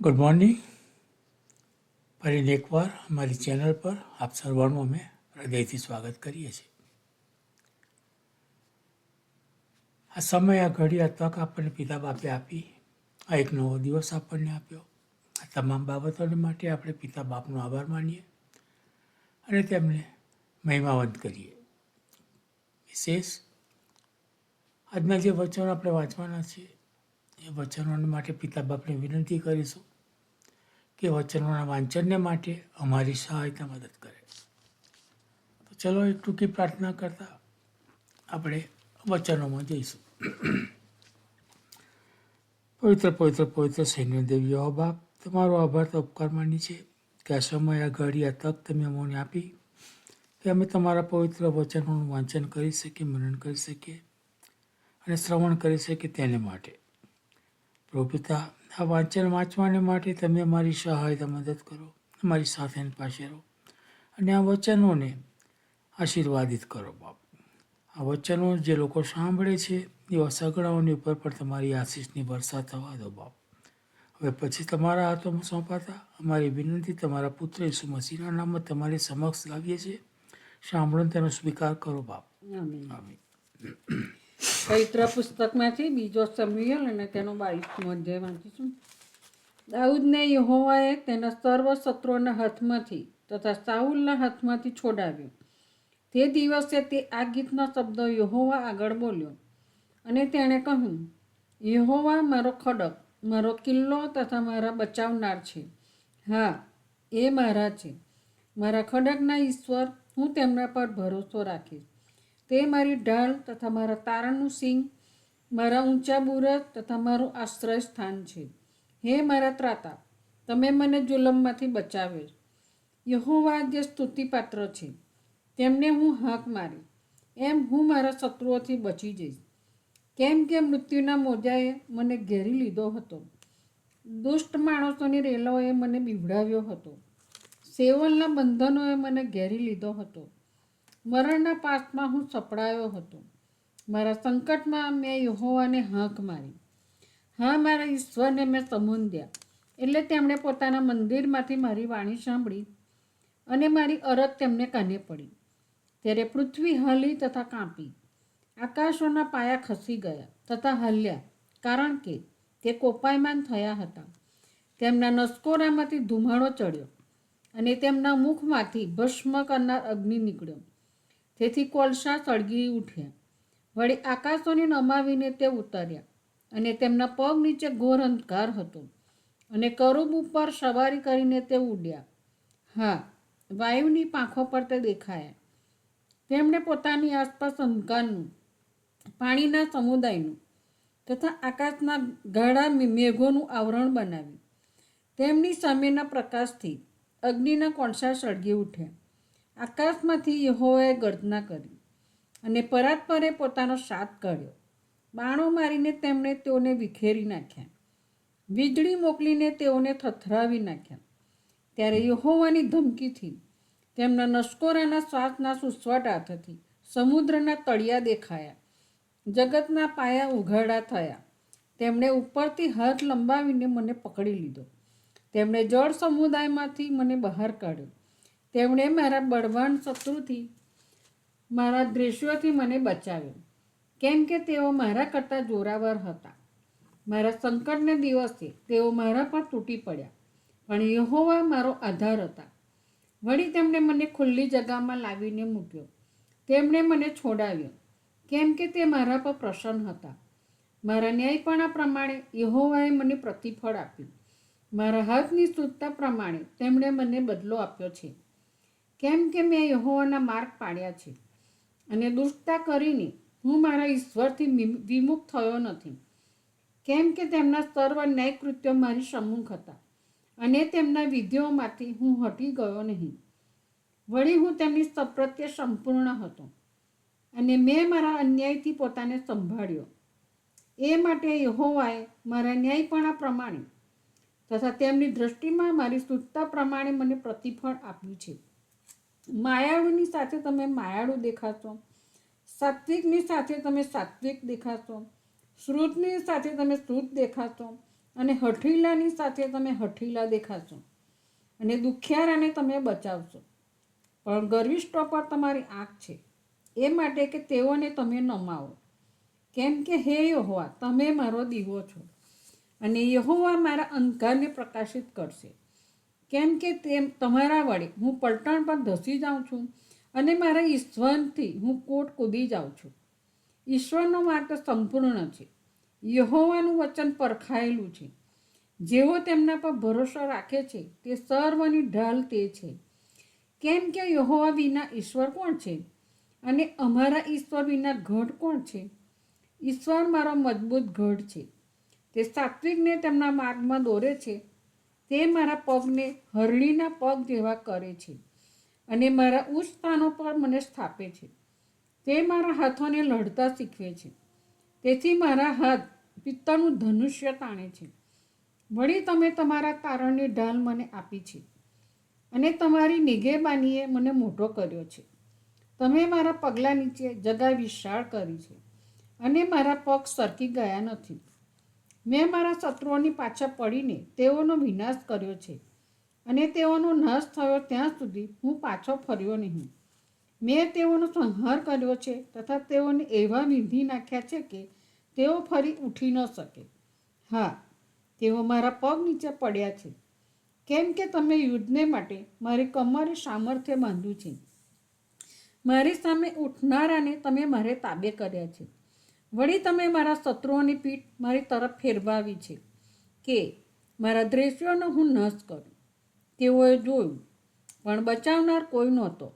Good morning ફરીને એકવાર અમારી ચેનલ પર આપ સર્વાનું અમે હૃદયથી સ્વાગત કરીએ છીએ. આ સમય આ ઘડી આ તક આપણને પિતા બાપે આપી. આ એક નવો દિવસ આપણને આપ્યો. આ તમામ બાબતોને માટે આપણે પિતા બાપનો આભાર માનીએ અને તેમને મહિમાવંત કરીએ. વિશેષ, આજના જે વચનો આપણે વાંચવાના છીએ, એ વચનોને માટે પિતા બાપને વિનંતી કરીશું કે વચનોના વાંચનને માટે અમારી સહાયતા મદદ કરે. તો ચલો એક ટૂંકી પ્રાર્થના કરતા આપણે વચનોમાં જઈશું. પવિત્ર પવિત્ર પવિત્ર સૈન્ય દેવીઓ બાપ, તમારો આભાર તો ઉપકાર માની છે કે આ સમય આ ઘડી, આ તક તમે અમને આપી કે અમે તમારા પવિત્ર વચનોનું વાંચન કરી શકીએ, મનન કરી શકીએ અને શ્રવણ કરી શકીએ તેને માટે. પ્રભુ પિતા આ વાંચન વાંચવાને માટે તમે અમારી સહાયતા મદદ કરો અમારી સાથે પાસે રહો અને આ વચનોને આશીર્વાદિત કરો બાપ. આ વચનો જે લોકો સાંભળે છે એવા સગડાઓની ઉપર પણ તમારી આશીષની વર્ષા થવા દો બાપ. હવે પછી તમારા હાથોમાં સોંપાતા અમારી વિનંતી તમારા પુત્ર ઈસુ મસીના નામમાં તમારી સમક્ષ લાવીએ છીએ. સાંભળો તેનો સ્વીકાર કરો બાપ. આમીન. પવિત્ર પુસ્તકમાંથી બીજો સમ્યુએલ અને તેનો બાવીસમો અધ્યાય વાંચીશું. દાઉદને યહોવાએ તેના સર્વ શત્રુઓના હાથમાંથી તથા સાઉલના હાથમાંથી છોડાવ્યો. તે દિવસે તે આ ગીતનો શબ્દ યહોવા આગળ બોલ્યો અને તેણે કહ્યું, યહોવા મારો ખડક, મારો કિલ્લો તથા મારા બચાવનાર છે. હા, એ મારા છે. મારા ખડકના ઈશ્વર, હું તેમના પર ભરોસો રાખીશ. તે મારી ઢાલ તથા મારા તારણનું સિંગ, મારા ઊંચા બુરત તથા મારું આશ્રય સ્થાન છે. હે મારા ત્રાતા, તમે મને જુલમમાંથી બચાવ્યો યહોવા જે સ્તુતિપાત્ર છે. તેમને હું હાંક મારી, એમ હું મારા શત્રુઓથી બચી જઈશ. કેમ કે મૃત્યુના મોજાએ મને ઘેરી લીધો હતો. દુષ્ટ માણસોની રેલોએ મને બીવડાવ્યો હતો. સેવલના બંધનોએ મને ઘેરી લીધો હતો. મરણના પાસમાં હું સપડાયો હતો. મારા સંકટમાં મેં યહોવાને હાંક મારી. હા, મારા ઈશ્વરને મેં સમુંદ્યા એટલે તેમણે પોતાના મંદિરમાંથી મારી વાણી સાંભળી અને મારી અરજ તેમને કાને પડી. ત્યારે પૃથ્વી હલી તથા કાંપી. આકાશોના પાયા ખસી ગયા તથા હલ્યા, કારણ કે તે કોપાયમાન થયા હતા. તેમના નસકોરામાંથી ધુમાડો ચડ્યો અને તેમના મુખમાંથી ભસ્મ કરનાર અગ્નિ નીકળ્યો. તેથી કોલસા સળગી ઉઠ્યા વળી આકાશોને નમાવીને તે ઉતર્યા અને તેમના પગ નીચે ઘોર અંધકાર હતો અને કરુબ ઉપર સવારી કરીને તે ઉડ્યા. હા, વાયુની પાંખો પર તે દેખાયા. તેમણે પોતાની આસપાસ અંધકારનું, પાણીના સમુદાયનું તથા આકાશના ગાઢા મેઘોનું આવરણ બનાવ્યું. તેમની સામેના પ્રકાશથી અગ્નિના કોણસા સળગી ઉઠ્યા. આકાશમાંથી યહોવાએ ગર્જના કરી અને પરાત્પરે પોતાનો સાથ કાઢ્યો. બાણો મારીને તેમણે તેઓને વિખેરી નાખ્યા. વીજળી મોકલીને તેઓને થથરાવી નાખ્યા. ત્યારે યહોવાની ધમકીથી તેમના નસકોરાના શ્વાસના સુસવાટ હાથથી સમુદ્રના તળિયા દેખાયા. જગતના પાયા ઉઘાડા થયા. તેમણે ઉપરથી હાથ લંબાવીને મને પકડી લીધો. તેમણે જળ સમુદાયમાંથી મને બહાર કાઢ્યો. તેમણે મારા બળવાન શત્રુથી મારા દ્રશ્યોથી મને બચાવ્યો. કેમ કે તેઓ મારા કરતાં જોરાવર હતા. મારા સંકટને દિવસે તેઓ મારા પર તૂટી પડ્યા, પણ યહોવા મારો આધાર હતા. વળી તેમણે મને ખુલ્લી જગામાં લાવીને મૂક્યો. તેમણે મને છોડાવ્યો, કેમ કે તે મારા પર પ્રસન્ન હતા. મારા ન્યાયપણા પ્રમાણે યહોવાએ મને પ્રતિફળ આપ્યું. મારા હાથની શુદ્ધતા પ્રમાણે તેમણે મને બદલો આપ્યો છે. કેમ કે મેં યહોવાના માર્ગ પાડ્યા છે. અને દુષ્ટતા કરીને હું મારા ઈશ્વરથી વિમુખ થયો નથી. કેમ કે તેમના સર્વ ન્યાય કૃત્યો મારી સમ્મુખ હતા અને તેમના વિધિઓમાંથી હું હટી ગયો નહીં. વળી હું તેમની સપ્રત્યે સંપૂર્ણ હતો અને મેં મારા અન્યાયથી પોતાને સંભાળ્યો. એ માટે યહોવાએ મારા ન્યાયપણા પ્રમાણે તથા તેમની દૃષ્ટિમાં મારી શુદ્ધતા પ્રમાણે મને પ્રતિફળ આપ્યું છે. માયાળુની સાથે તમે માયાળુ દેખાશો. સાત્વિકની સાથે તમે સાત્વિક દેખાશો. શ્રુતની સાથે તમે શ્રુત દેખાશો અને હઠીલાની સાથે તમે હઠીલા દેખાશો અને દુખિયારાને તમે બચાવશો. પણ ગર્વિષ્ઠો પર તમારી આંખ છે. એ માટે કે તેઓને તમે નમાવો. કેમ કે હે યહોવા, તમે મારો દીવો છો અને યહોવા મારા અંધકારને પ્રકાશિત કરશે. કેમ કે તેમ તમારા વડે હું પલટણ પર ધસી જાઉં છું અને મારા ઈશ્વરથી હું કોટ કૂદી જાઉં છું. ઈશ્વરનો માર્ગ સંપૂર્ણ છે. યહોવાનું વચન પરખાયેલું છે. જેઓ તેમના પર ભરોસો રાખે છે, તે સર્વની ઢાલ તે છે. કેમ કે યહોવા વિના ઈશ્વર કોણ છે? અને અમારા ઈશ્વર વિના ગઢ કોણ છે? ઈશ્વર મારો મજબૂત ગઢ છે. તે સાત્વિકને તેમના માર્ગમાં દોરે છે. તે મારા પગને હરણીના પગ જેવા કરે છે અને મારા ઉચ્ચ સ્થાનો પર મને સ્થાપે છે. તે મારા હાથોને લડતા શીખવે છે. તેથી મારા હાથ પિત્તનું ધનુષ્ય તાણે છે. વળી તમે તમારા તારણની ઢાલ મને આપી છે અને તમારી નિગેબાનીએ મને મોટો કર્યો છે. તમે મારા પગલાં નીચે જગા વિશાળ કરી છે અને મારા પગ સરકી ગયા નથી. મેં મારા શત્રુઓની પાછળ પડીને તેઓનો વિનાશ કર્યો છે અને તેઓનો નાશ થયો ત્યાં સુધી હું પાછો ફર્યો નહીં. મેં તેઓનો સંહાર કર્યો છે તથા તેઓને એવા વિંધી નાખ્યા છે કે તેઓ ફરી ઉઠી ન શકે. હા, તેઓ મારા પગ નીચે પડ્યા છે. કેમ કે તમે યુદ્ધને માટે મારી કમરે સામર્થ્ય બાંધ્યું છે. મારી સામે ઉઠનારાને તમે મારે તાબે કર્યા છે. વળી તમે મારા શત્રુઓની પીઠ મારી તરફ ફેરવાવી છે કે મારા દ્રશ્યોનો હું નશ કરું. તેઓએ જોયું, પણ બચાવનાર કોઈ નહોતો.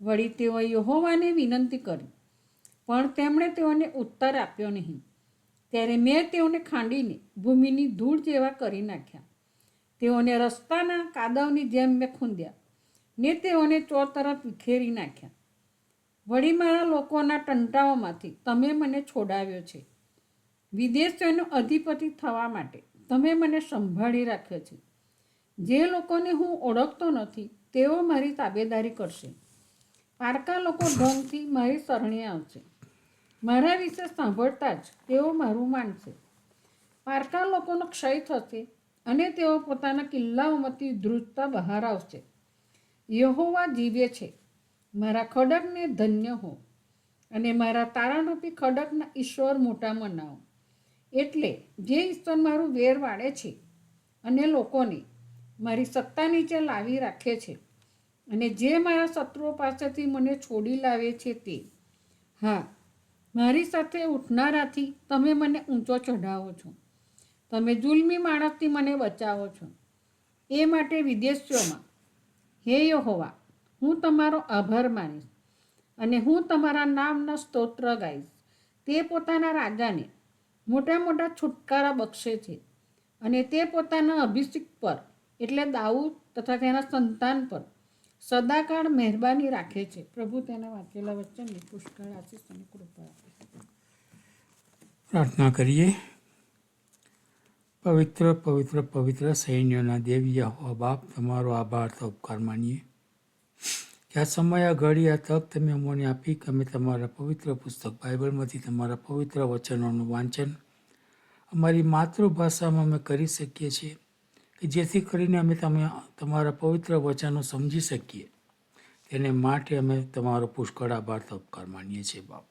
વળી તેઓએ યહોવાને વિનંતી કરી, પણ તેમણે તેઓને ઉત્તર આપ્યો નહીં. ત્યારે મેં તેઓને ખાંડીને ભૂમિની ધૂળ જેવા કરી નાખ્યા. તેઓને રસ્તાના કાદવની જેમ મેં ખૂંદ્યા, ને તેઓને ચોર તરફ વિખેરી નાખ્યા. વળી મારા લોકોના ટંટાઓમાંથી તમે મને છોડાવ્યો છે. વિદેશીઓનો અધિપતિ થવા માટે તમે મને સંભાળી રાખ્યો છે. જે લોકોને હું ઓળખતો નથી, તેઓ મારી તાબેદારી કરશે. પારકા લોકો ઢંગથી મારી સરણી આવશે. મારા વિશે સાંભળતા જ તેઓ મારું માનશે. પારકા લોકોનો ક્ષય થશે અને તેઓ પોતાના કિલ્લાઓમાંથી ધ્રુજતા બહાર આવશે. યહોવા જીવે છે. મારા ખડકને ધન્ય હો અને મારા તારારૂપી ખડકના ઈશ્વર મોટા મનાવો. એટલે જે ઈશ્વર મારું વેર વાળે છે અને લોકોને મારી સત્તા નીચે લાવી રાખે છે અને જે મારા શત્રુઓ પાસેથી મને છોડી લાવે છે તે, હા, મારી સાથે ઉઠનારાથી તમે મને ઊંચો ચઢાવો છો. તમે જુલમી માણસથી મને બચાવો છો. એ માટે વિદેશીઓમાં, હે યહોવા હું તમારો આભાર માનીશ અને હું તમારા નામના સ્તોત્ર ગાઈશ. તે પોતાના રાજાને મોટા મોટા છુટકારા બક્ષે છે અને તે પોતાના અભિષેક પર, એટલે દાઉદ તથા તેના સંતાન પર સદાકાળ મહેરબાની રાખે છે. પ્રભુ તેના વાંચેલા વચનને પુષ્કળ આશીષ અને કૃપા આપે પ્રાર્થના કરીએ. પવિત્ર પવિત્ર પવિત્ર સૈન્યોના દેવી યહોવા બાપ, તમારો આભાર તો ઉપકાર માનીએ. કે આ સમય આ ઘડી, આ તક તમે અમોને આપી કે અમે તમારા પવિત્ર પુસ્તક બાઇબલમાંથી તમારા પવિત્ર વચનોનું વાંચન અમારી માતૃભાષામાં અમે કરી શકીએ છીએ કે જેથી કરીને અમે તમે, તમારા પવિત્ર વચનો સમજી શકીએ. તેને માટે અમે તમારો પુષ્કળ આભાર તપકાર માનીએ છીએ, બાપ.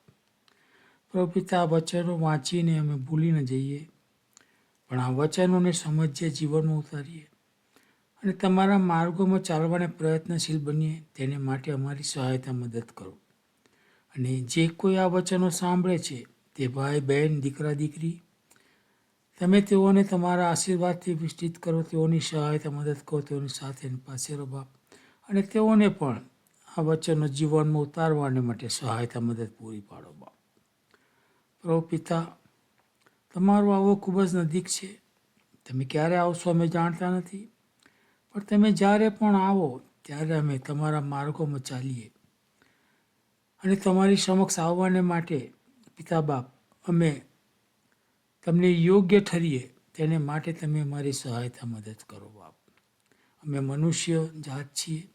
પ્રભુ આ વચનો વાંચીને અમે ભૂલી ન જઈએ, પણ આ વચનોને સમજીએ, જીવનમાં ઉતારીએ. અને તમારા માર્ગોમાં ચાલવાને પ્રયત્નશીલ બનીએ, તેને માટે અમારી સહાયતા મદદ કરો. અને જે કોઈ આ વચનો સાંભળે છે, તે ભાઈ, બહેન, દીકરા, દીકરી, તમે તેઓને તમારા આશીર્વાદથી વિસ્તૃત કરો, તેઓની સહાયતા મદદ કરો, તેઓની સાથે એની પાસે રહો બાપ. અને તેઓને પણ આ વચનો જીવનમાં ઉતારવાને માટે સહાયતા મદદ પૂરી પાડો બાપ. પ્રભુ પિતા, તમારો આવો ખૂબ જ નજીક છે. તમે ક્યારે આવશો અમે જાણતા નથી? પણ તમે જ્યારે પણ આવો, ત્યારે અમે તમારા માર્ગોમાં ચાલીએ. અને તમારી સમક્ષ આવવાને માટે પિતા બાપ, અમે તમને યોગ્ય ઠરીએ, તેને માટે તમે મારી સહાયતા મદદ કરો બાપ. અમે મનુષ્ય જાત છીએ.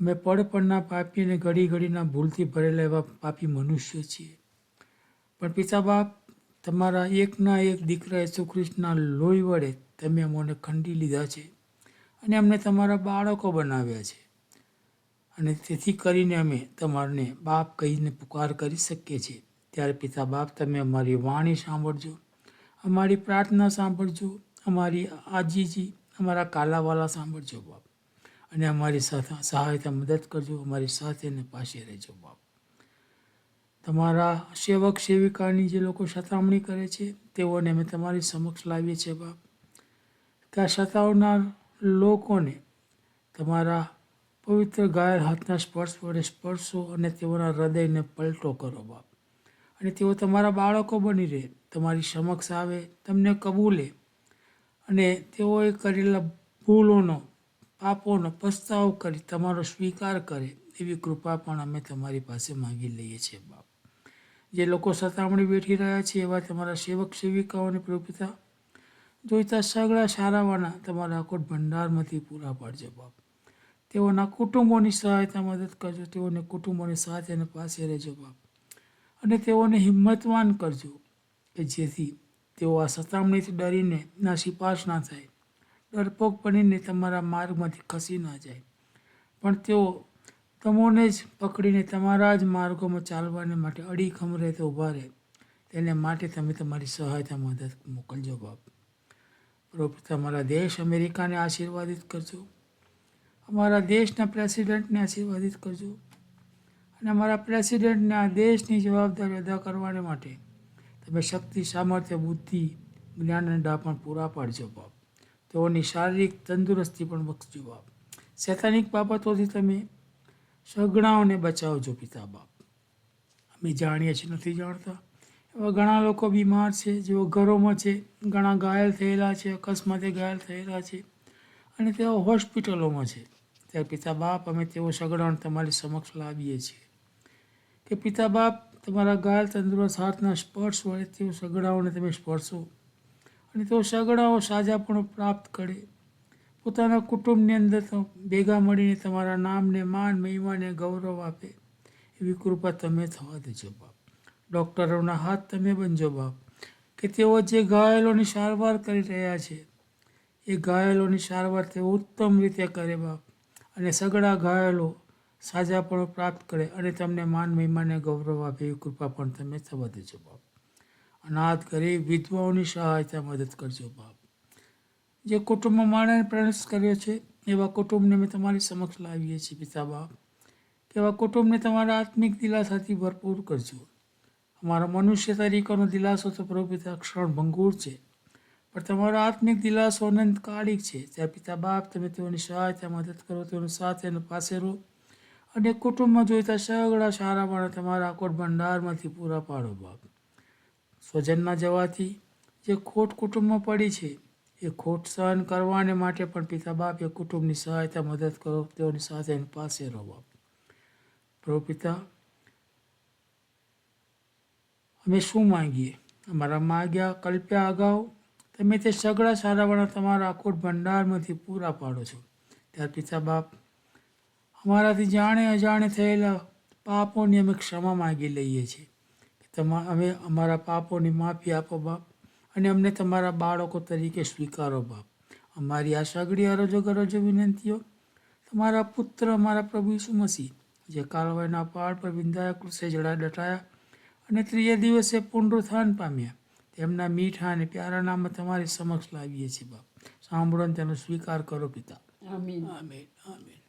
અમે પડ પડના પાપી અને ઘડી ઘડીના ભૂલથી ભરેલા એવા પાપી મનુષ્ય છીએ. પણ પિતા બાપ, તમારા એકના એક દીકરા યસુ ખ્રિસ્તના લોહી વડે તમે અમોને ખંડી લીધા છે. અને અમને તમારા બાળકો બનાવ્યા છે. અને તેથી કરીને અમે તમારને બાપ કહીને પુકાર કરી શકીએ છીએ. ત્યારે પિતા બાપ, તમે અમારી વાણી સાંભળજો, અમારી પ્રાર્થના સાંભળજો, અમારી આજીજી, અમારા કાલાવાલા સાંભળજો બાપ. અને અમારી સાથે સહાયતા મદદ કરજો, અમારી સાથે અને પાસે રહેજો બાપ. તમારા સેવક સેવિકાની જે લોકો સતામણી કરે છે, તેઓને અમે તમારી સમક્ષ લાવીએ છીએ બાપ. ત્યાં સતાવનાર લોકોને તમારા પવિત્ર ગાયલ હાથના સ્પર્શ વડે સ્પર્શો અને તેઓના હૃદયને પલટો કરો બાપ. અને તેઓ તમારા બાળકો બની રહે, તમારી સમક્ષ આવે, તમને કબૂલે. અને તેઓએ કરેલા ભૂલોનો, પાપોનો પસ્તાવ કરી તમારો સ્વીકાર કરે, એવી કૃપા પણ અમે તમારી પાસે માંગી લઈએ છીએ બાપ. જે લોકો સતામણી બેઠી રહ્યા છે એવા તમારા સેવક સેવિકાઓને પ્રભુ પિતા જોઈતા સગળા સારાવાના તમારા અકોટ ભંડારમાંથી પૂરા પાડજો બાપ. તેઓના કુટુંબોની સહાયતા મદદ કરજો, તેઓને કુટુંબોની સાથે અને પાસે રહેજો બાપ. અને તેઓને હિંમતવાન કરજો કે જેથી તેઓ આ સતામણીથી ડરીને ના સિપાસ ના થાય. ડરપોક બનીને તમારા માર્ગમાંથી ખસી ના જાય. પણ તેઓ તમોને જ પકડીને તમારા જ માર્ગોમાં ચાલવાને માટે અડીખમ રહે તો ઊભા રહે. તેને માટે તમે તમારી સહાયતા મદદ મોકલજો બાપ. પ્રભુ તમારા દેશ અમેરિકાને આશીર્વાદિત કરજો. અમારા દેશના પ્રેસિડેન્ટને આશીર્વાદિત કરજો. અને અમારા પ્રેસિડેન્ટને આ દેશની જવાબદારી અદા કરવાને માટે તમે શક્તિ, સામર્થ્ય, બુદ્ધિ, જ્ઞાન અને ડાપણ પૂરા પાડજો બાપ. તેઓની શારીરિક તંદુરસ્તી પણ બક્ષજો બાપ. શૈતાનિક બાબતોથી તમે સગડાઓને બચાવજો પિતા બાપ. અમે જાણીએ છીએ, નથી જાણતા? એવા ઘણા લોકો બીમાર છે, જેઓ ઘરોમાં છે, ઘણા ઘાયલ થયેલા છે, અકસ્માતે ઘાયલ થયેલા છે અને તેઓ હોસ્પિટલોમાં છે. ત્યારે પિતા બાપ અમે તેઓ સગડાઓને તમારી સમક્ષ લાવીએ છીએ કે પિતા બાપ તમારા ઘાયલ તંદુરસ્ત હાથના સ્પર્શ વડે તેઓ સગડાઓને તમે સ્પર્શો અને તેઓ સગડાઓ સાજાપણું પ્રાપ્ત કરે. પોતાના કુટુંબની અંદર તો ભેગા મળીને તમારા નામને, માન, મહિમાને ગૌરવ આપે. એવી કૃપા તમે થવા દેજો બાપ. ડૉક્ટરોના હાથ તમે બનજો બાપ, કે તેઓ જે ઘાયલોની સારવાર કરી રહ્યા છે, એ ઘાયલોની સારવાર તેઓ ઉત્તમ રીતે કરે બાપ અને સગડા ઘાયલો સાજાપણો પ્રાપ્ત કરે અને તમને માન મહિમાને ગૌરવ આપે એવી કૃપા પણ તમે થવા દેજો બાપ. અનાથ ગરીબ વિધવાઓની સહાયતા મદદ કરજો બાપ. જે કુટુંબમાં માણે પ્રયાસ કર્યો છે, એવા કુટુંબને અમે તમારી સમક્ષ લાવીએ છીએ પિતા બાપ એવા કુટુંબને તમારા આત્મિક દિલાસાથી ભરપૂર કરજો. અમારો મનુષ્ય તરીકેનો દિલાસો તો પ્રભુ પિતા ક્ષણ ભંગુર છે, પણ તમારો આત્મિક દિલાસો અનંતકાળિક છે. ત્યાં પિતા બાપ, તમે તેઓની સહાયતા, મદદ કરો, તેઓની સાથે અને પાસે રહો અને કુટુંબમાં જોઈતા સગળા સારા પણ તમારા કોટ ભંડારમાંથી પૂરા પાડો બાપ. સ્વજનમાં જવાથી જે ખોટ કુટુંબમાં પડી છે, એ ખોટ સહન કરવાને માટે પણ પિતા બાપ એ કુટુંબની સહાયતા, મદદ કરો, તેઓની સાથે એની પાસે રહો બાપ. પ્રભુ પિતા અમે શું માંગીએ? અમારા માગ્યા, કલ્પ્યા અગાઉ તમે તે સગળા સારાવાળા તમારા અખોટ ભંડારમાંથી પૂરા પાડો છો. ત્યાર પિતા બાપ, અમારાથી જાણે અજાણે થયેલા પાપોની અમે ક્ષમા માગી લઈએ છીએ તમા, અમે અમારા પાપોની માફી આપો બાપ અને અમને તમારા બાળકો તરીકે સ્વીકારો બાપ. અમારી આ સગડી અરજો ગરજો વિનંતીઓ, તમારા પુત્ર, અમારા પ્રભુ ઈસુ મસીહ, જે કાલવાયના પહાડ પર વિંધાયા કૃષે જડા ડટાયા અને ત્રીજે દિવસે પુનરુત્થાન પામ્યા. તેમના મીઠા અને પ્યારા નામ તમારી સમક્ષ લાવીએ છીએ બાપ. સાંભળો તેનો સ્વીકાર કરો પિતા. આમીન. આમીન આમેન.